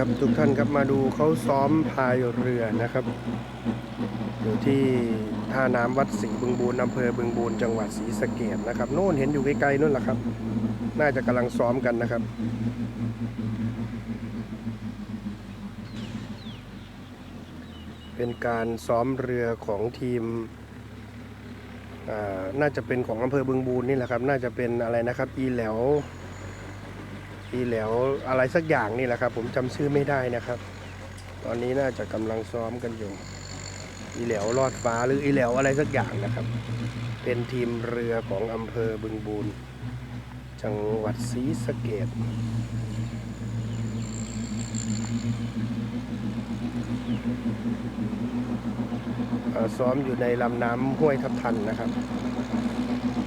ครับทุกท่านครับมาดูเขาซ้อมพายเรือนะครับอยู่ที่ท่าน้ำวัดศรีบึงบูรอำเภอบึงบูรจังหวัดศรีสะเกดนะครับโน่นเห็นอยู่ไกลๆนู่นแหละครับ น่าจะกำลังซ้อมกันนะครับเป็นการซ้อมเรือของทีมอ่าน่าจะเป็นของอำเภอบึงบูรนี่แหละครับ น่าจะเป็นอะไรนะครับ อีแหลว อีแหลวอะไรสักอย่างนี่แหละครับ ผมจำชื่อไม่ได้นะครับ ตอนนี้น่าจะกำลังซ้อมกันอยู่อีแหลวลอดฟ้าหรืออีแหลวอะไรสักอย่างนะครับ เป็นทีมเรือของอำเภอบึงบูรจังหวัดศรีสะเกดซ้อมอยู่ในลำน้ำห้วยทับทันนะครับ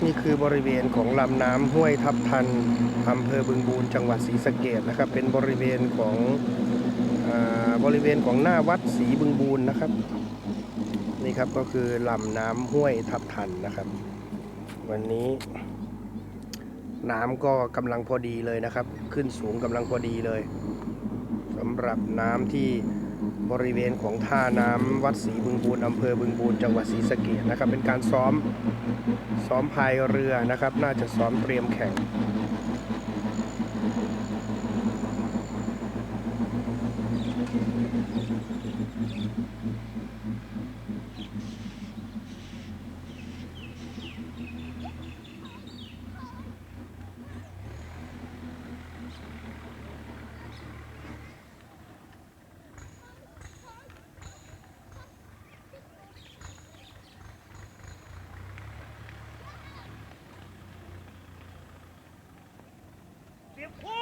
นี่คือบริเวณของลำน้ำห้วยทับทันอำเภอบึงบูรจังหวัดศรีสะเกดนะครับ เป็นบริเวณของอบริเวณของหน้าวัดศรีบึงบูรนะครับ นี่ครับก็คือลำน้ำห้วยทับทันนะครับ วันนี้น้ำก็กำลังพอดีเลยนะครับ ขึ้นสูงกำลังพอดีเลยสำหรับน้ำที่ บริเวณของท่าน้ำวัดศรีบึงบูรอำเภอบึงบูรจังหวัดศรีสะเกดนะครับ เป็นการซ้อมซ้อมพายเรือนะครับ น่าจะซ้อมเตรียมแข่ง Important.